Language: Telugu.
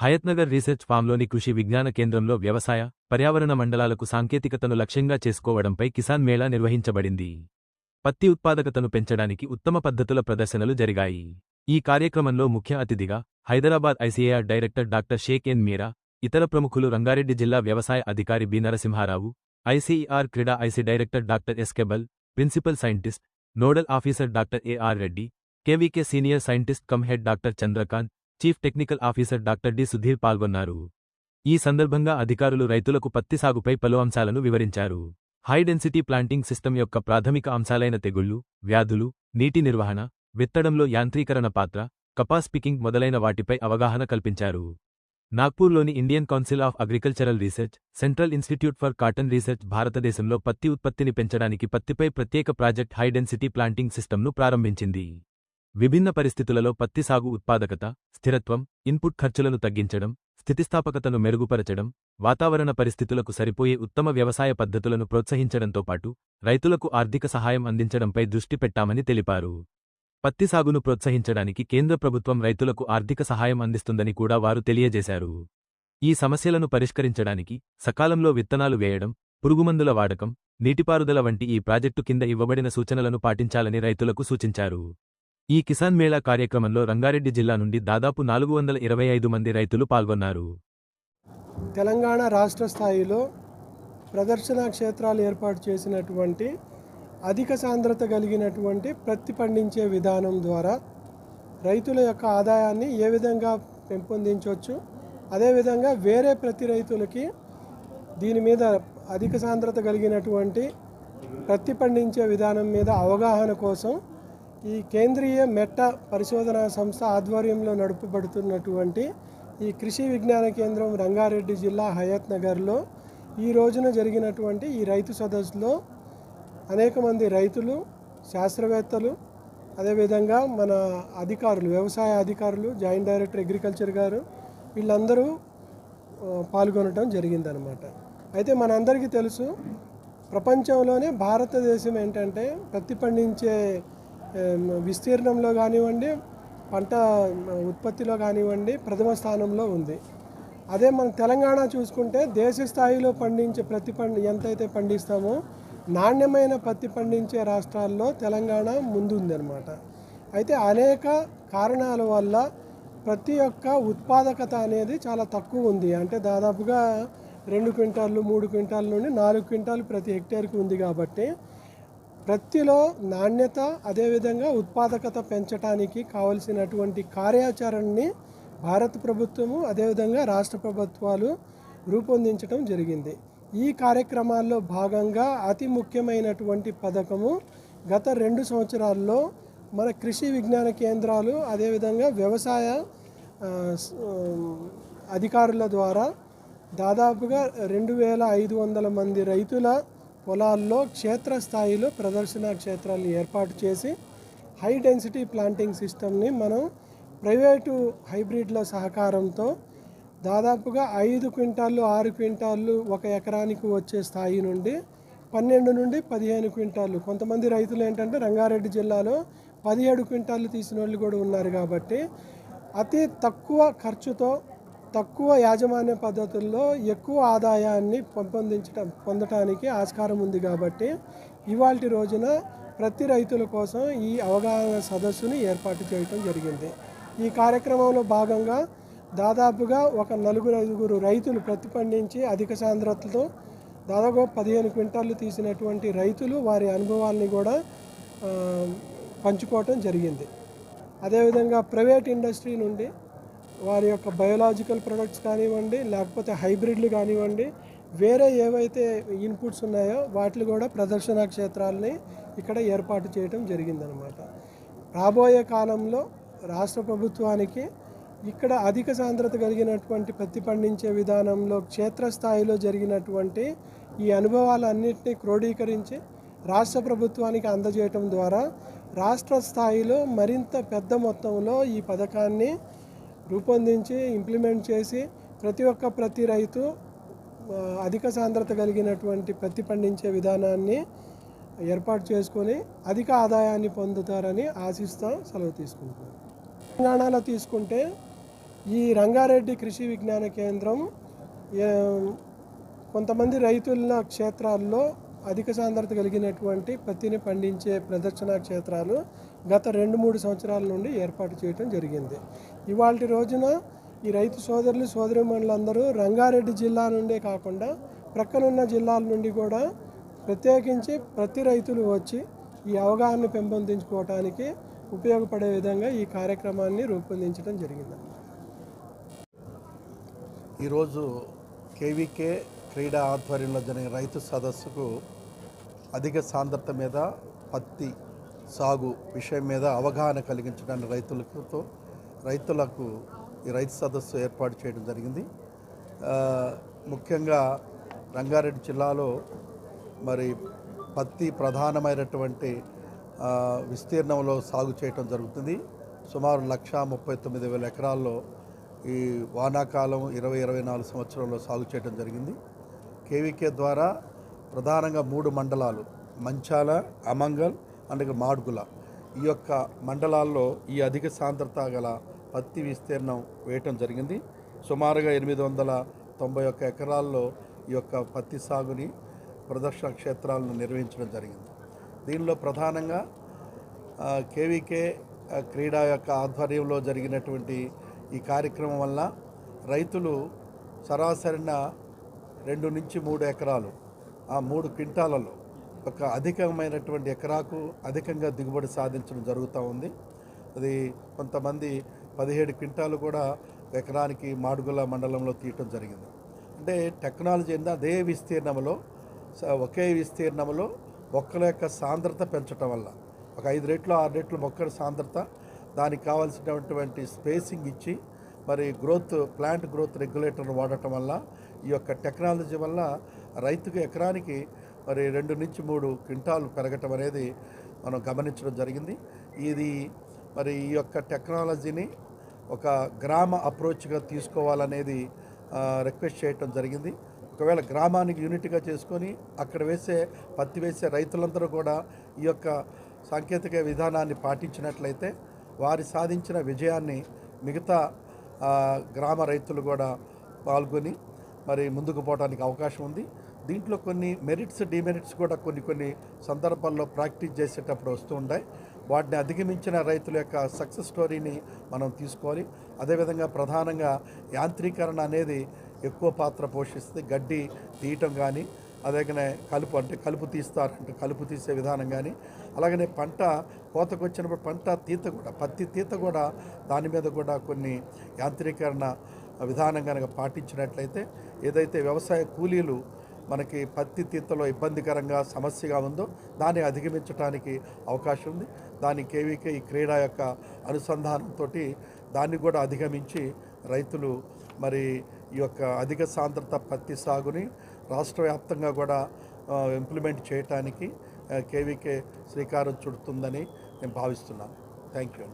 హయత్నగర్ రీసెర్చ్ ఫామ్లోని కృషి విజ్ఞాన కేంద్రంలో వ్యవసాయ పర్యావరణ మండలాలకు సాంకేతికతను లక్ష్యంగా చేసుకోవడంపై కిసాన్ మేళా నిర్వహించబడింది. పత్తి ఉత్పాదకతను పెంచడానికి ఉత్తమ పద్ధతుల ప్రదర్శనలు జరిగాయి. ఈ కార్యక్రమంలో ముఖ్య అతిథిగా Hyderabad ICAR director doctor Sheikh N Meera ఇతర ప్రముఖులు రంగారెడ్డి జిల్లా వ్యవసాయ అధికారి B Narasimharao ICER CRIDA IC director doctor S కెబల్ principal scientist nodal officer doctor AR Reddy KVK senior scientist cum head doctor Chandrakanth chief technical officer doctor D. Sudheer పాల్గొన్నారు. ఈ సందర్భంగా అధికారులు రైతులకు పత్తి సాగుపై పలు అంశాలను వివరించారు. హైడెన్సిటీ ప్లాంటింగ్ సిస్టమ్ యొక్క ప్రాథమిక అంశాలైన తెగుళ్ళు వ్యాధులు నీటి నిర్వహణ విత్తడంలో యాంత్రీకరణ పాత్ర కపాస్ పికింగ్ మొదలైన వాటిపై అవగాహన కల్పించారు. నాగ్పూర్లోని Indian council of agricultural research central institute for cotton research భారతదేశంలో పత్తి ఉత్పత్తిని పెంచడానికి పత్తిపై ప్రత్యేక ప్రాజెక్ట్ హై డెన్సిటీ ప్లాంటింగ్ సిస్టమ్ను ప్రారంభించింది. విభిన్న పరిస్థితులలో పత్తి సాగు ఉత్పాదకత స్థిరత్వం ఇన్పుట్ ఖర్చులను తగ్గించడం స్థితిస్థాపకతను మెరుగుపరచడం వాతావరణ పరిస్థితులకు సరిపోయే ఉత్తమ వ్యవసాయ పద్ధతులను ప్రోత్సహించడంతో పాటు రైతులకు ఆర్థిక సహాయం అందించడంపై దృష్టి పెట్టామని తెలిపారు. పత్తి సాగును ప్రోత్సహించడానికి కేంద్ర ప్రభుత్వం రైతులకు ఆర్థిక సహాయం అందిస్తుందని కూడా వారు తెలియజేశారు. ఈ సమస్యలను పరిష్కరించడానికి సకాలంలో విత్తనాలు వేయడం పురుగుమందుల వాడకం నీటిపారుదల వంటి ఈ ప్రాజెక్టు కింద ఇవ్వబడిన సూచనలను పాటించాలని రైతులకు సూచించారు. ఈ కిసాన్ మేళా కార్యక్రమంలో రంగారెడ్డి జిల్లా నుండి దాదాపు నాలుగు వందల ఇరవై ఐదు మంది రైతులు పాల్గొన్నారు. తెలంగాణ రాష్ట్ర స్థాయిలో ప్రదర్శన క్షేత్రాలు ఏర్పాటు చేసినటువంటి అధిక సాంద్రత కలిగినటువంటి ప్రతి పండించే విధానం ద్వారా రైతుల యొక్క ఆదాయాన్ని ఏ విధంగా పెంపొందించవచ్చు అదేవిధంగా వేరే ప్రతి రైతులకి దీని మీద అధిక సాంద్రత కలిగినటువంటి ప్రతి పండించే విధానం మీద అవగాహన కోసం ఈ కేంద్రీయ మెట్ట పరిశోధనా సంస్థ ఆధ్వర్యంలో నడుపబడుతున్నటువంటి ఈ కృషి విజ్ఞాన కేంద్రం రంగారెడ్డి జిల్లా హయత్ నగర్లో ఈ రోజున జరిగినటువంటి ఈ రైతు సదస్సులో అనేక మంది రైతులు శాస్త్రవేత్తలు అదేవిధంగా మన అధికారులు వ్యవసాయ అధికారులు జాయింట్ డైరెక్టర్ అగ్రికల్చర్ గారు వీళ్ళందరూ పాల్గొనటం పాల్గొనడం జరిగిందనమాట. అయితే మనందరికీ తెలుసు ప్రపంచంలోనే భారతదేశం ఏంటంటే ప్రతి పండించే విస్తీర్ణంలో కానివ్వండి పంట ఉత్పత్తిలో కానివ్వండి ప్రథమ స్థానంలో ఉంది. అదే మన తెలంగాణ చూసుకుంటే దేశ స్థాయిలో పండించే ప్రతి పండి ఎంతైతే పండిస్తామో నాణ్యమైన పత్తి పండించే రాష్ట్రాల్లో తెలంగాణ ముందుందనమాట అయితే అనేక కారణాల వల్ల ప్రతి ఒక్క ఉత్పాదకత అనేది చాలా తక్కువ ఉంది. అంటే దాదాపుగా రెండు క్వింటాళ్ళు మూడు క్వింటాల నుండి నాలుగు క్వింటాలు ప్రతి హెక్టేర్కి ఉంది కాబట్టి ప్రత్తిలో నాణ్యత అదేవిధంగా ఉత్పాదకత పెంచడానికి కావలసినటువంటి కార్యాచరణని భారత ప్రభుత్వము అదేవిధంగా రాష్ట్ర ప్రభుత్వాలు రూపొందించడం జరిగింది. ఈ కార్యక్రమాల్లో భాగంగా అతి ముఖ్యమైనటువంటి పథకము గత రెండు సంవత్సరాల్లో మన కృషి విజ్ఞాన కేంద్రాలు అదేవిధంగా వ్యవసాయ అధికారుల ద్వారా దాదాపుగా రెండు వేల ఐదు వందల మంది రైతుల పొలాల్లో క్షేత్రస్థాయిలో ప్రదర్శన క్షేత్రాలు ఏర్పాటు చేసి హై డెన్సిటీ ప్లాంటింగ్ సిస్టమ్ని మనం ప్రైవేటు హైబ్రిడ్ల సహకారంతో దాదాపుగా ఐదు క్వింటాళ్ళు ఆరు క్వింటాళ్ళు ఒక ఎకరానికి వచ్చే స్థాయి నుండి పన్నెండు నుండి పదిహేను క్వింటాళ్ళు కొంతమంది రైతులు ఏంటంటే రంగారెడ్డి జిల్లాలో పదిహేడు క్వింటాళ్ళు తీసిన వాళ్ళు కూడా ఉన్నారు కాబట్టి అతి తక్కువ ఖర్చుతో తక్కువ యాజమాన్య పద్ధతుల్లో ఎక్కువ ఆదాయాన్ని పెంపొందించడం పొందటానికి ఆస్కారం ఉంది కాబట్టి ఇవాళ రోజున ప్రతి రైతుల కోసం ఈ అవగాహన సదస్సుని ఏర్పాటు చేయడం జరిగింది. ఈ కార్యక్రమంలో భాగంగా దాదాపుగా ఒక నలుగురు ఐదుగురు రైతులు ప్రతిపండించి అధిక సాంద్రతతో దాదాపు పదిహేను క్వింటాలు తీసినటువంటి రైతులు వారి అనుభవాల్ని కూడా పంచుకోవటం జరిగింది. అదేవిధంగా ప్రైవేట్ ఇండస్ట్రీ నుండి వారి యొక్క బయోలాజికల్ ప్రొడక్ట్స్ కానివ్వండి లేకపోతే హైబ్రిడ్లు కానివ్వండి వేరే ఏవైతే ఇన్పుట్స్ ఉన్నాయో వాటిని కూడా ప్రదర్శనా క్షేత్రాలని ఇక్కడ ఏర్పాటు చేయడం జరిగిందనమాట. రాబోయే కాలంలో రాష్ట్ర ప్రభుత్వానికి ఇక్కడ అధిక సాంద్రత కలిగినటువంటి పత్తి పండించే విధానంలో క్షేత్రస్థాయిలో జరిగినటువంటి ఈ అనుభవాలన్నింటినీ క్రోడీకరించి రాష్ట్ర ప్రభుత్వానికి అందజేయటం ద్వారా రాష్ట్ర స్థాయిలో మరింత పెద్ద మొత్తంలో ఈ పథకాన్ని రూపొందించి ఇంప్లిమెంట్ చేసి ప్రతి ఒక్క ప్రతి రైతు అధిక సాంద్రత కలిగినటువంటి పత్తి పండించే విధానాన్ని ఏర్పాటు చేసుకొని అధిక ఆదాయాన్ని పొందుతారని ఆశిస్తాం సెలవు తీసుకుంటున్నాం తెలంగాణలో తీసుకుంటే ఈ రంగారెడ్డి కృషి విజ్ఞాన కేంద్రం కొంతమంది రైతుల క్షేత్రాల్లో అధిక సాంద్రత కలిగినటువంటి పత్తిని పండించే ప్రదర్శన క్షేత్రాలు గత రెండు మూడు సంవత్సరాల నుండి ఏర్పాటు చేయడం జరిగింది. ఇవాళ రోజున ఈ రైతు సోదరులు సోదరిమణులందరూ రంగారెడ్డి జిల్లా నుండే కాకుండా ప్రక్కనున్న జిల్లాల నుండి కూడా ప్రత్యేకించి ప్రతి రైతులు వచ్చి ఈ అవగాహన పెంపొందించుకోవటానికి ఉపయోగపడే విధంగా ఈ కార్యక్రమాన్ని రూపొందించడం జరిగింది. ఈరోజు కేవీకే క్రీడా ఆధ్వర్యంలో జరిగిన రైతు సదస్సుకు అధిక సాంద్రత మీద పత్తి సాగు విషయం మీద అవగాహన కలిగించడానికి రైతులతో రైతులకు ఈ రైతు సదస్సు ఏర్పాటు చేయడం జరిగింది. ముఖ్యంగా రంగారెడ్డి జిల్లాలో మరి పత్తి ప్రధానమైనటువంటి విస్తీర్ణంలో సాగు చేయటం జరుగుతుంది. సుమారు లక్ష ముప్పై తొమ్మిది వేల ఎకరాల్లో ఈ వానాకాలం ఇరవై ఇరవై నాలుగు సంవత్సరంలో సాగు చేయడం జరిగింది. కేవీకే ద్వారా ప్రధానంగా మూడు మండలాలు మంచాల అమంగల్ అండ్ మాడుగుల ఈ యొక్క మండలాల్లో ఈ అధిక సాంద్రత గల పత్తి విస్తీర్ణం వేయటం జరిగింది. సుమారుగా ఎనిమిది వందల తొంభై ఒక్క ఎకరాల్లో ఈ యొక్క పత్తి సాగుని ప్రదర్శన క్షేత్రాలను నిర్వహించడం జరిగింది. దీనిలో ప్రధానంగా కేవీకే క్రీడా యొక్క ఆధ్వర్యంలో జరిగినటువంటి ఈ కార్యక్రమం వల్ల రైతులు సరాసరిన రెండు నుంచి మూడు ఎకరాలు ఆ మూడు క్వింటాలలో ఒక అధికమైనటువంటి ఎకరాకు అధికంగా దిగుబడి సాధించడం జరుగుతూ ఉంది. అది కొంతమంది పదిహేడు క్వింటాలు కూడా ఎకరానికి మాడుగుల మండలంలో తీయటం జరిగింది. అంటే టెక్నాలజీ ఏందో? అదే విస్తీర్ణంలో ఒకే విస్తీర్ణంలో మొక్కల యొక్క సాంద్రత పెంచడం వల్ల. ఒక ఐదు రెట్లు ఆరు రెట్లు మొక్కల సాంద్రత దానికి కావాల్సినటువంటి స్పేసింగ్ ఇచ్చి మరి గ్రోత్ ప్లాంట్ గ్రోత్ రెగ్యులేటర్ వాడటం వల్ల ఈ యొక్క టెక్నాలజీ వల్ల రైతుకు ఎకరానికి మరి రెండు నుంచి మూడు క్వింటాలు పెరగటం అనేది మనం గమనించడం జరిగింది. ఇది మరి ఈ యొక్క టెక్నాలజీని ఒక గ్రామ అప్రోచ్గా తీసుకోవాలనేది రిక్వెస్ట్ చేయటం జరిగింది. ఒకవేళ గ్రామానికి యూనిట్గా చేసుకొని అక్కడ వేసే పత్తి వేసే రైతులందరూ కూడా ఈ యొక్క సాంకేతిక విధానాన్ని పాటించినట్లయితే వారి సాధించిన విజయాన్ని మిగతా గ్రామ రైతులు కూడా పాల్గొని మరి ముందుకు పోవడానికి అవకాశం ఉంది. దీంట్లో కొన్ని మెరిట్స్ డిమెరిట్స్ కూడా కొన్ని కొన్ని సందర్భాల్లో ప్రాక్టీస్ చేసేటప్పుడు వస్తూ ఉంటాయి. వాటిని అధిగమించిన రైతుల యొక్క సక్సెస్ స్టోరీని మనం తీసుకోవాలి. అదేవిధంగా ప్రధానంగా యాంత్రీకరణ అనేది ఎక్కువ పాత్ర పోషిస్తుంది. గడ్డి తీయటం కానీ అలాగనే కలుపు అంటే కలుపు తీస్తారంటే కలుపు తీసే విధానం కానీ అలాగనే పంట కోతకు వచ్చినప్పుడు పంట తీత కూడా పత్తి తీత కూడా దాని మీద కూడా కొన్ని యాంత్రీకరణ విధానం కనుక పాటించినట్లయితే ఏదైతే వ్యవసాయ కూలీలు మనకి పత్తి తీతలో ఇబ్బందికరంగా సమస్యగా ఉందో దాన్ని అధిగమించడానికి అవకాశం ఉంది. దాని కేవీకే ఈ క్రీడ యొక్క అనుసంధానంతో దాన్ని కూడా అధిగమించి రైతులు మరి ఈ యొక్క అధిక సాంద్రత పత్తి సాగుని రాష్ట్ర వ్యాప్తంగా కూడా ఇంప్లిమెంట్ చేయటానికి కేవీకే శ్రీకారం చుడుతుందని నేను భావిస్తున్నాను. Thank you